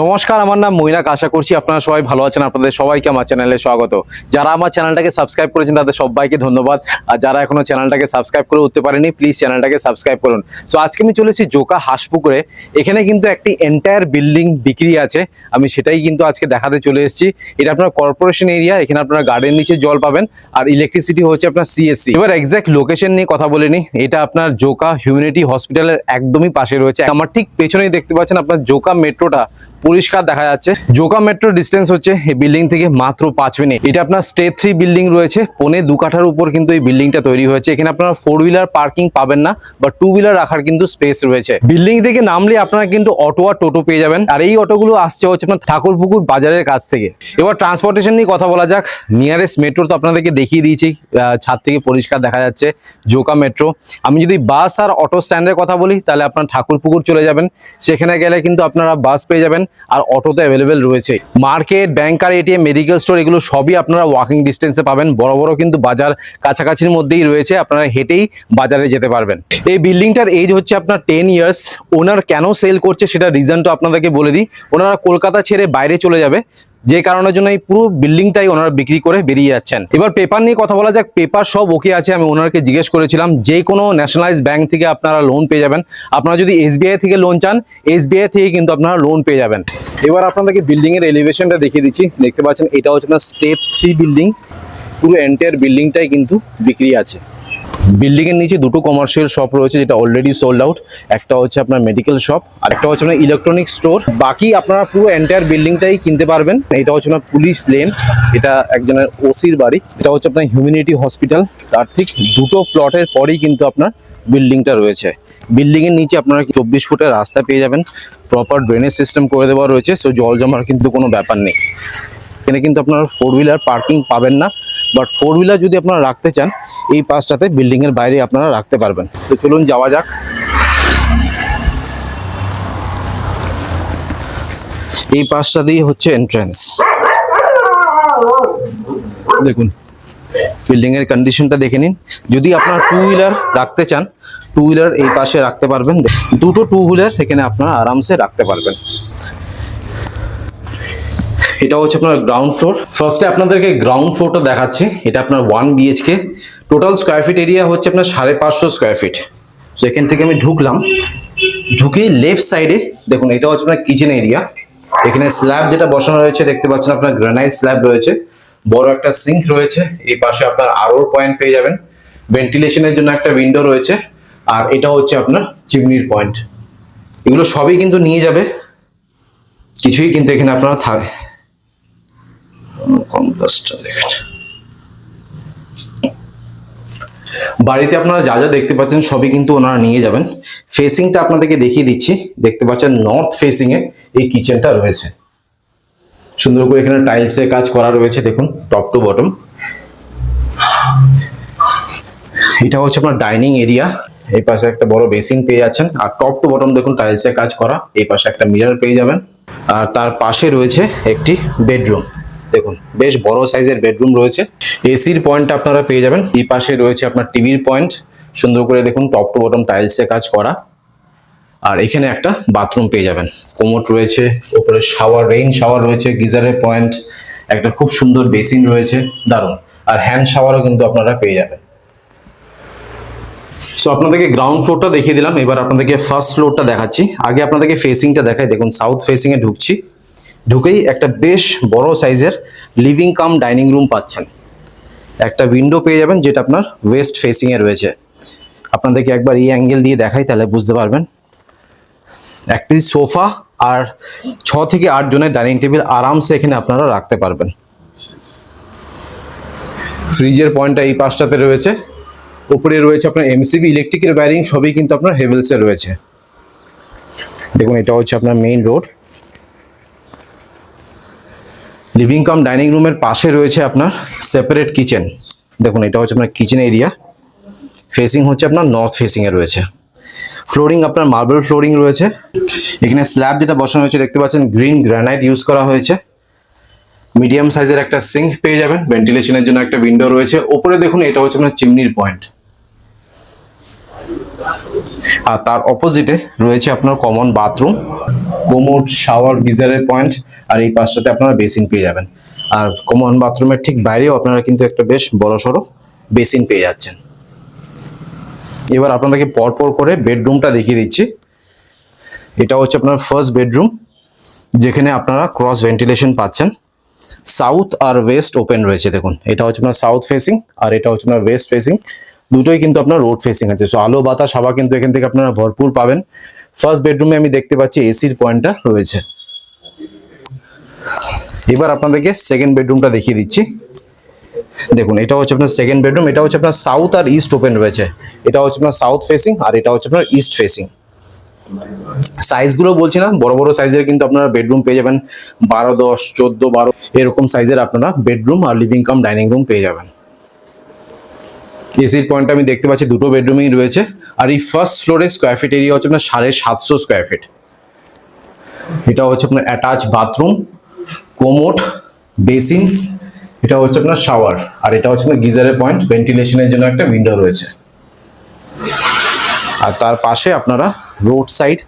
নমস্কার, আমার নাম মৈনাক। আশা করছি আপনারা সবাই ভালো আছেন। আপনাদের সবাইকে আমার চ্যানেলে স্বাগত। যারা আমার চ্যানেলটাকে সাবস্ক্রাইব করেছেন, তাদের সবাইকে ধন্যবাদ। আর যারা এখনও চ্যানেলটাকে সাবস্ক্রাইব করে উঠতে পারেনি প্লিজ চ্যানেলটাকে সাবস্ক্রাইব করুন। সো আজকে আমি চলেছি জোকা হাঁসপুকুরে। এখানে কিন্তু একটি এন্টায়ার বিল্ডিং বিক্রি আছে। আমি সেটাই কিন্তু আজকে দেখাতে চলে এসেছি। এটা আপনার কর্পোরেশন এরিয়া এখানে আপনারা গার্ডেন নিচে জল পাবেন। আর ইলেকট্রিসিটি হচ্ছে আপনার সিএসসি এবার এক্স্যাক্ট লোকেশন নিয়ে কথা বলে নি এটা আপনার জোকা হিউম্যানিটি হসপিটালের একদমই পাশে রয়েছে। আমার ঠিক পেছনেই দেখতে পাচ্ছেন আপনার জোকা মেট্রোটা পরিষ্কার দেখা যাচ্ছে। জোকা মেট্রো ডিস্টেন্স হচ্ছে এই বিল্ডিং থেকে মাত্র পাঁচ মিনিট এটা আপনার স্টে থ্রি বিল্ডিং রয়েছে। পনে দু কাঠার উপর কিন্তু এই বিল্ডিংটা তৈরি হয়েছে। এখানে আপনারা ফোর হুইলার পার্কিং পাবেন না বা টু হুইলার রাখার কিন্তু স্পেস রয়েছে। বিল্ডিং থেকে নামলে আপনারা কিন্তু অটো আর টোটো পেয়ে যাবেন। আর এই অটোগুলো আসছে হচ্ছে আপনার ঠাকুরপুকুর বাজারের কাছ থেকে। এবার ট্রান্সপোর্টেশন নিয়ে কথা বলা যাক। নিয়ারেস্ট মেট্রো তো আপনাদেরকে দেখিয়ে দিয়েছি। ছাদ থেকে পরিষ্কার দেখা যাচ্ছে জোকা মেট্রো আমি যদি বাস আর অটো স্ট্যান্ডের কথা বলি, তাহলে আপনার ঠাকুরপুকুর চলে যাবেন। সেখানে গেলে কিন্তু আপনারা বাস পেয়ে যাবেন। আর অটোতে অ্যাভেলেবেল রয়েছে। মার্কেট ব্যাংকার এটিএম মেডিকেল স্টোর এগুলো সবই আপনারা ওয়াকিং ডিস্টেন্সে পাবেন। বড় বড় কিন্তু বাজার কাছাকাছির মধ্যেই রয়েছে, আপনারা হেঁটেই বাজারে যেতে পারবেন। এই বিল্ডিংটার এজ হচ্ছে আপনার টেন ইয়ার্স ওনার কেন সেল করছে সেটা রিজনটা আপনাদেরকে বলে দিই। ওনারা কলকাতা ছেড়ে বাইরে চলে যাবে। যে কারণের জন্য এই পুরো বিল্ডিংটাই ওনারা বিক্রি করে বেরিয়ে যাচ্ছেন। এবার পেপার নিয়ে কথা বলা যাক পেপার সব ওকে আছে, আমি ওনারকে জিজ্ঞেস করেছিলাম, যে কোনো ন্যাশনালাইজ ব্যাংক থেকে আপনারা লোন পেয়ে যাবেন। আপনারা যদি এসবিআই থেকে লোন চান এসবিআই থেকে কিন্তু আপনারা লোন পেয়ে যাবেন। এবার আপনাদেরকে বিল্ডিং এর এলিভেশনটা দেখিয়ে দিচ্ছি। দেখতে পাচ্ছেন, এটা হচ্ছে আপনার স্টেপ থ্রি বিল্ডিং পুরো এন্টায়ার বিল্ডিংটাই কিন্তু বিক্রি আছে। বিল্ডিং এর নিচে দুটো কমার্শিয়াল শপ রয়েছে, যেটা অলরেডি সোল্ড আউট একটা হচ্ছে আপনার মেডিকেল শপ আর একটা হচ্ছে আপনার ইলেকট্রনিক স্টোর বাকি আপনারা পুরো এন্টায়ার বিল্ডিংটাই কিনতে পারবেন। এটা হচ্ছে আপনার পুলিশ লেন এটা একজনের ওসির বাড়ি। এটা হচ্ছে আপনার হিউম্যানিটি হসপিটাল তার ঠিক দুটো প্লটের পরেই কিন্তু আপনার বিল্ডিংটা রয়েছে। বিল্ডিং এর নিচে আপনারা চব্বিশ ফুটের রাস্তা পেয়ে যাবেন। প্রপার ড্রেনেজ সিস্টেম করে দেওয়া রয়েছে সো জল জমার কিন্তু কোনো ব্যাপার নেই। এখানে কিন্তু আপনারা ফোর হুইলার পার্কিং পাবেন না। বাট ফোর হুইলার যদি আপনারা রাখতে চান, এই পাশটাতে বিল্ডিং এর বাইরে আপনারা রাখতে পারবেন। তো চলুন যাওয়া যাক। এই পাশটা দিয়ে হচ্ছে এন্ট্রান্স দেখুন বিল্ডিং এর কন্ডিশনটা দেখে নিন। যদি আপনারা টু হুইলার রাখতে চান টু হুইলার এই পাশে রাখতে পারবেন। দুটো টু হুইলার এখানে আপনারা আরামসে রাখতে পারবেন। এটা হচ্ছে আপনার গ্রাউন্ড ফ্লোর ফার্স্টে আপনাদেরকে গ্রাউন্ড ফ্লোরটা দেখাচ্ছি। এটা আপনার one BHK total square feet area হচ্ছে আপনার সাড়ে পাঁচশো স্কোয়ার ফিট তো এখান থেকে আমি ঢুকলাম। ঢুকে লেফট সাইডে দেখুন, এটা হচ্ছে আপনার কিচেন এরিয়া এখানে স্ল্যাব যেটা বসানো রয়েছে, দেখতে পাচ্ছেন আপনার গ্রানাইট স্ল্যাব রয়েছে। বড় একটা সিঙ্ক রয়েছে। এই পাশে আপনার আরোর পয়েন্ট পেয়ে যাবেন। ভেন্টিলেশনের জন্য একটা উইন্ডো রয়েছে। আর এটা হচ্ছে আপনার চিমনির পয়েন্ট এগুলো সবই কিন্তু নিয়ে যাবে। কিছুই কিন্তু এখানে আপনারা বাড়িতে আপনারা যা যা দেখতে পাচ্ছেন সবই কিন্তু ওনারা নিয়ে যাবেন। ফেসিংটা আপনাদেরকে দেখিয়ে দিচ্ছি। দেখতে পাচ্ছেন নর্থ ফেসিং এ এই কিচেনটা রয়েছে। সুন্দর করে এখানে টাইলসের কাজ করা রয়েছে, দেখুন টপ টু বটম এটা হচ্ছে আপনার ডাইনিং এরিয়া এই পাশে একটা বড় বেসিন পেয়ে যাচ্ছেন। আর টপ টু বটম দেখুন টাইলসের কাজ করা। এই পাশে একটা মিরর পেয়ে যাবেন। আর তার পাশে রয়েছে একটি বেডরুম দেখুন, বেশ বড় সাইজের বেডরুম রয়েছে। এসির পয়েন্ট আপনারা পেয়ে যাবেন। এই পাশে রয়েছে আপনার টিভির পয়েন্ট সুন্দর করে দেখুন টপ টু বটম টাইলসের কাজ করা। আর এখানে একটা বাথরুম পেয়ে যাবেন। কোমোট রয়েছে উপরে শাওয়ার রেইন শাওয়ার রয়েছে গিজারের পয়েন্ট একটা খুব সুন্দর বেসিন রয়েছে, দারুণ। আর হ্যান্ড শাওয়ারও কিন্তু আপনারা পেয়ে যাবেন। সো আপনাদেরকে গ্রাউন্ড ফ্লোরটা দেখিয়ে দিলাম। এবার আপনাদেরকে ফার্স্ট ফ্লোরটা দেখাচ্ছি। আগে আপনাদেরকে ফেসিংটা দেখাই। দেখুন সাউথ ফেসিং এ ঢুকছি। ঢুকেই একটা বেশ বড় সাইজের লিভিং কাম ডাইনিং রুম পাচ্ছেন। একটা উইন্ডো পেয়ে যাবেন যেটা আপনার ওয়েস্ট ফেসিং এ রয়েছে। আপনাদেরকে একবার এই অ্যাঙ্গেল দিয়ে দেখাই, তাহলে বুঝতে পারবেন। একটি সোফা আর ছ থেকে আট জনের ডাইনিং টেবিল আরামসে এখানে আপনারা রাখতে পারবেন। ফ্রিজের পয়েন্টটা এই পাশটাতে রয়েছে। উপরে রয়েছে আপনার এমসিবি ইলেকট্রিকের ওয়্যারিং সবই কিন্তু আপনার হেভেলসে রয়েছে। দেখুন, এটা হচ্ছে আপনার main road living cum dining রুমের পাশে রয়েছে আপনার সেপারেট কিচেন দেখুন, এটা হচ্ছে আপনার কিচেন এরিয়া ফেসিং হচ্ছে আপনার নর্থ ফেসিংয়ে রয়েছে। ফ্লোরিং আপনার মার্বেল ফ্লোরিং রয়েছে। এখানে স্ল্যাব যেটা বসানো হয়েছে, দেখতে পাচ্ছেন গ্রিন গ্রানাইট ইউজ করা হয়েছে। মিডিয়াম সাইজের একটা সিঙ্ক পেয়ে যাবেন। ভেন্টিলেশনের জন্য একটা উইন্ডো রয়েছে। ওপরে দেখুন, এটা হচ্ছে আপনার চিমনির পয়েন্ট আর তার অপোজিটে রয়েছে আপনার কমন বাথরুম কোমোড শাওয়ার গিজারের পয়েন্ট আর এই পাশটাতে আপনারা বেসিন পেয়ে যাবেন। আর কমন বাথরুমের ঠিক বাইরেও আপনারা কিন্তু একটা বেশ বড় সড়ো বেসিন পেয়ে যাচ্ছেন। এবার আপনাদেরকে পরপর করে বেডরুমটা দেখিয়ে দিচ্ছি। এটা হচ্ছে আপনার ফার্স্ট বেডরুম, যেখানে আপনারা ক্রস ভেন্টিলেশন পাচ্ছেন। সাউথ আর ওয়েস্ট ওপেন রয়েছে, দেখুন। এটা হচ্ছে আপনার সাউথ ফেসিং আর এটা হচ্ছে আপনার ওয়েস্ট ফেসিং দুটোই কিন্তু আপনার রোড ফেসিং আছে। সো আলো, বাতাস, হাওয়া কিন্তু এখান থেকে আপনারা ভরপুর পাবেন। ফার্স্ট বেডরুমে আমি দেখতে পাচ্ছি এসির পয়েন্টটা রয়েছে। এবার আপনাদেরকে সেকেন্ড বেডরুমটা দেখিয়ে দিচ্ছি। দেখুন, এটা হচ্ছে আপনার সেকেন্ড বেডরুম এটা হচ্ছে আপনার সাউথ আর ইস্ট ওপেন রয়েছে। এটা হচ্ছে আপনার সাউথ ফেসিং আর এটা হচ্ছে আপনার ইস্ট ফেসিং সাইজগুলো বলছি না, বড় বড় সাইজের কিন্তু আপনারা বেডরুম পেয়ে যাবেন। বারো, দশ, চোদ্দ, বারো, এরকম সাইজের আপনারা বেডরুম আর লিভিং কাম ডাইনিং রুম পেয়ে যাবেন। এসির পয়েন্ট আমি দেখতে পাচ্ছি, দুটো বেডরুমই রয়েছে। আর এই ফার্স্ট ফ্লোরে স্কোয়ার ফিট এরিয়া হচ্ছে আপনার সাড়ে সাতশো স্কোয়ার ফিট এটা হচ্ছে আপনার অ্যাটাচ বাথরুম কোমোট, বেসিন, এটা হচ্ছে আপনার শাওয়ার, আর এটা হচ্ছে আপনার গিজারের পয়েন্ট, ভেন্টিলেশনের জন্য একটা উইন্ডো রয়েছে। আর তার পাশে আপনারা রোড সাইড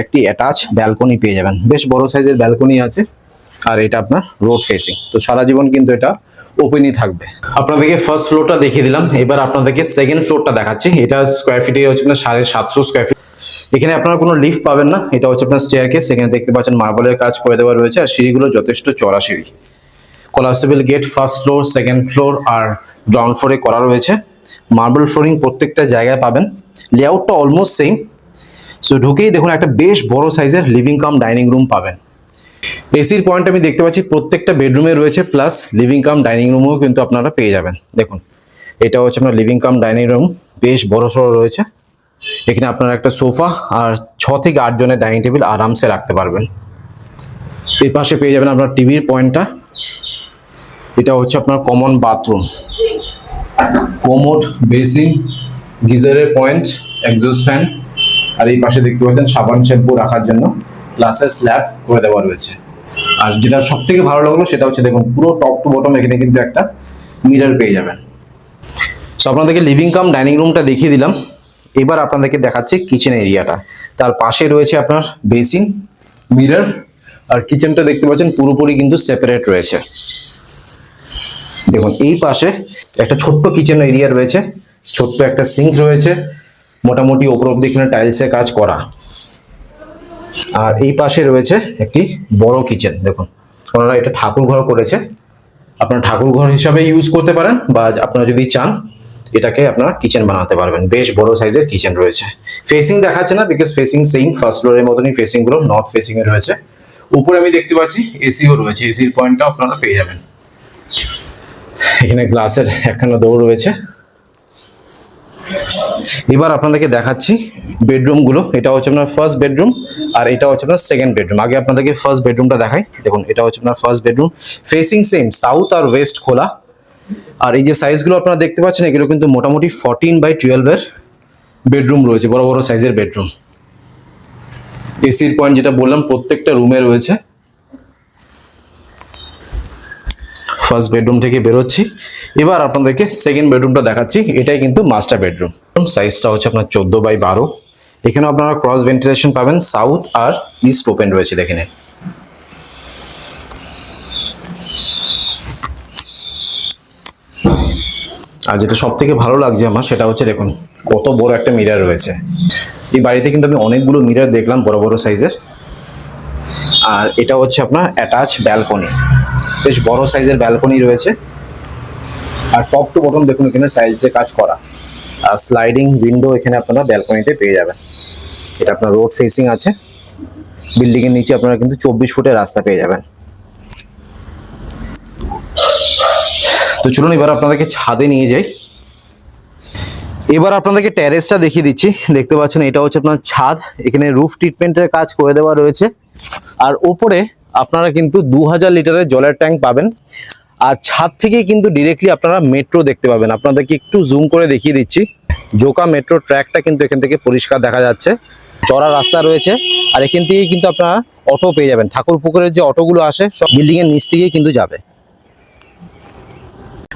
একটি অ্যাটাচ ব্যালকনি পেয়ে যাবেন। বেশ বড় সাইজের ব্যালকনি আছে, আর এটা আপনার রোড ফেসিং তো সারা জীবন কিন্তু এটা ওপেনই থাকবে। আপনাদেরকে ফার্স্ট ফ্লোরটা দেখিয়ে দিলাম। এবার আপনাদেরকে সেকেন্ড ফ্লোরটা দেখাচ্ছি। এটা স্কোয়ার ফিটে হচ্ছে আপনার সাড়ে সাতশো স্কোয়ার ফিট এখানে আপনারা কোনো লিফট পাবেন না। এটা হচ্ছে আপনার স্টেয়ার কেস এখানে দেখতে পাচ্ছেন মার্বেলের কাজ করে দেওয়া রয়েছে। আর সিঁড়িগুলো যথেষ্ট চড়া সিঁড়ি। Collapsible gate first floor second floor আর গ্রাউন্ড ফ্লোরে করা রয়েছে। মার্বেল ফ্লোরিং প্রত্যেকটা জায়গায় পাবেন। লেআউটটা অলমোস্ট সেম সো ঢুকেই দেখুন একটা বেশ বড় সাইজের লিভিং কাম ডাইনিং রুম পাবেন। এসির পয়েন্ট আমি দেখতে পাচ্ছি, প্রত্যেকটা বেডরুমে রয়েছে। প্লাস লিভিং কাম ডাইনিং রুমও কিন্তু আপনারা পেয়ে যাবেন। দেখুন, এটা হচ্ছে আপনার লিভিং কাম ডাইনিং রুম বেশ বড় সড়ো রয়েছে। এখানে আপনারা একটা সোফা আর ছ থেকে আট জনের ডাইনিং টেবিল আরামসে রাখতে পারবেন। এই পাশে পেয়ে যাবেন আপনার টিভির পয়েন্টটা। এটা হচ্ছে আপনার কমন বাথরুম। কোমোড, বেসিন, গিজারের পয়েন্ট, এক্সস্ট ফ্যান। আর এই পাশে দেখতে পাচ্ছেন সাবান, শ্যাম্পু রাখার জন্য গ্লাসের স্ল্যাব করে দেওয়া রয়েছে। আর যেটা সব থেকে ভালো লাগল সেটা হচ্ছে দেখুন, পুরো টপ টু বটম এখানে কিন্তু একটা মিরর পেয়ে যাবেন। সো আপনাদেরকে লিভিং কাম ডাইনিং রুমটা দেখিয়ে দিলাম। এবার আপনাদেরকে দেখাচ্ছি কিচেন এরিয়াটা তার পাশে রয়েছে আপনার বেসিন মিরর আর কিচেনটা দেখতে পাচ্ছেন পুরোপুরি কিন্তু সেপারেট রয়েছে। দেখুন, এই পাশে একটা ছোট্ট কিচেন এরিয়া রয়েছে, ছোট্ট একটা সিঙ্ক রয়েছে, মোটামুটি ওপর অব্দি এখানে টাইলসের কাজ করা। আর এই পাশে রয়েছে একটি বড় কিচেন দেখুন, ওনারা এটা ঠাকুর ঘর করেছে। আপনারা ঠাকুর ঘর হিসাবে ইউজ করতে পারেন বা আপনারা যদি চান এটাকে আপনারা কিচেন বানাতে পারবেন। বেশ বড় সাইজের কিচেন রয়েছে। ফেসিং দেখাচ্ছে না বিকজ ফেসিং সেম ফার্স্ট ফ্লোরের মতনই ফেসিংগুলো নর্থ ফেসিং এ রয়েছে। উপরে আমি দেখতে পাচ্ছি এসিও রয়েছে। এসির পয়েন্টটাও আপনারা পেয়ে যাবেন। এখানে গ্লাসের একখানা দৌড় রয়েছে। এবার আপনাদেরকে দেখাচ্ছি বেডরুমগুলো। এটা হচ্ছে আপনার ফার্স্ট বেডরুম আর এটা হচ্ছে আপনার সেকেন্ড বেডরুম আগে আপনাদেরকে ফার্স্ট বেডরুমটা দেখাই। দেখুন, এটা হচ্ছে আপনার first bedroom facing same south আর ওয়েস্ট খোলা। আর এই যে সাইজগুলো আপনারা দেখতে পাচ্ছেন, এগুলো কিন্তু মোটামুটি ফোরটিন বাই টুয়েলভের বেডরুম রয়েছে, বড় বড় সাইজের বেডরুম এসির পয়েন্ট যেটা বললাম, প্রত্যেকটা রুমে রয়েছে। ফার্স্ট বেডরুম থেকে বেরোচ্ছি। এবার আপনাদেরকে সেকেন্ড বেডরুমটা দেখাচ্ছি, এটাই কিন্তু মাস্টার বেডরুম সাইজটা হচ্ছে আপনার চোদ্দ বাই বারো। এখানে আপনারা ক্রস ভেন্টিলেশন পাবেন সাউথ আর ইস্ট ওপেন রয়েছে, দেখে নিন। আর যেটা সব থেকে ভালো লাগছে আমার সেটা হচ্ছে দেখুন, কত বড় একটা মিরার রয়েছে। এই বাড়িতে কিন্তু আমি অনেকগুলো মিরার দেখলাম বড় বড় সাইজের আর এটা হচ্ছে আপনার অ্যাটাচ ব্যালকনি বেশ বড় সাইজের ব্যালকনি রয়েছে। আর টপ টু বটম দেখুন এখানে টাইলসে কাজ করা। আর স্লাইডিং উইন্ডো এখানে আপনারা ব্যালকনিতে পেয়ে যাবেন। এটা আপনার রোড ফেসিং আছে। বিল্ডিংয়ের নিচে আপনারা কিন্তু চব্বিশ ফুটের রাস্তা পেয়ে যাবেন। তো চলুন এবার আপনাদেরকে ছাদে নিয়ে যাই। এবার আপনাদেরকে ট্যারেসটা দেখিয়ে দিচ্ছি। দেখতে পাচ্ছেন এটা হচ্ছে আপনার ছাদ। এখানে রুফ ট্রিটমেন্টের কাজ করে দেওয়া রয়েছে। আর ওপরে আপনারা কিন্তু দু হাজার লিটারের জলের ট্যাঙ্ক পাবেন। আর ছাদ থেকেই কিন্তু ডিরেক্টলি আপনারা মেট্রো দেখতে পাবেন। আপনাদেরকে একটু জুম করে দেখিয়ে দিচ্ছি। জোকা মেট্রো ট্র্যাকটা কিন্তু এখান থেকে পরিষ্কার দেখা যাচ্ছে। চড়া রাস্তা রয়েছে। আর এখান থেকেই কিন্তু আপনারা অটো পেয়ে যাবেন। ঠাকুর পুকুরের যে অটোগুলো আসে, সব বিল্ডিংয়ের নিচ থেকেই কিন্তু যাবে।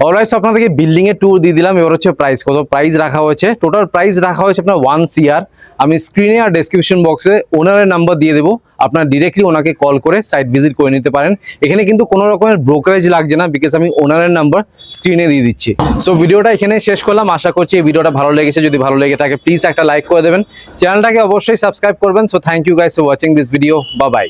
অলরাইট আপনাদেরকে বিল্ডিং এর ট্যুর দিয়ে দিলাম। এবার হচ্ছে প্রাইস কত প্রাইস রাখা হয়েছে। টোটাল প্রাইস রাখা হয়েছে আপনার ওয়ান সিআর আমি স্ক্রিনে আর ডেসক্রিপশন বক্সে ওনারের নাম্বার দিয়ে দেবো। আপনার ডিরেক্টলি ওনাকে কল করে সাইট ভিজিট করে নিতে পারেন। এখানে কিন্তু কোনো রকমের ব্রোকারেজ লাগছে না বিকজ আমি ওনারের নাম্বার স্ক্রিনে দিয়ে দিচ্ছি। সো ভিডিওটা এখানে শেষ করলাম। আশা করছি এই ভিডিওটা ভালো লেগেছে। যদি ভালো লেগে থাকে প্লিজ একটা লাইক করে দেবেন। চ্যানেলটাকে অবশ্যই সাবস্ক্রাইব করবেন। So thank you guys for watching this video bye bye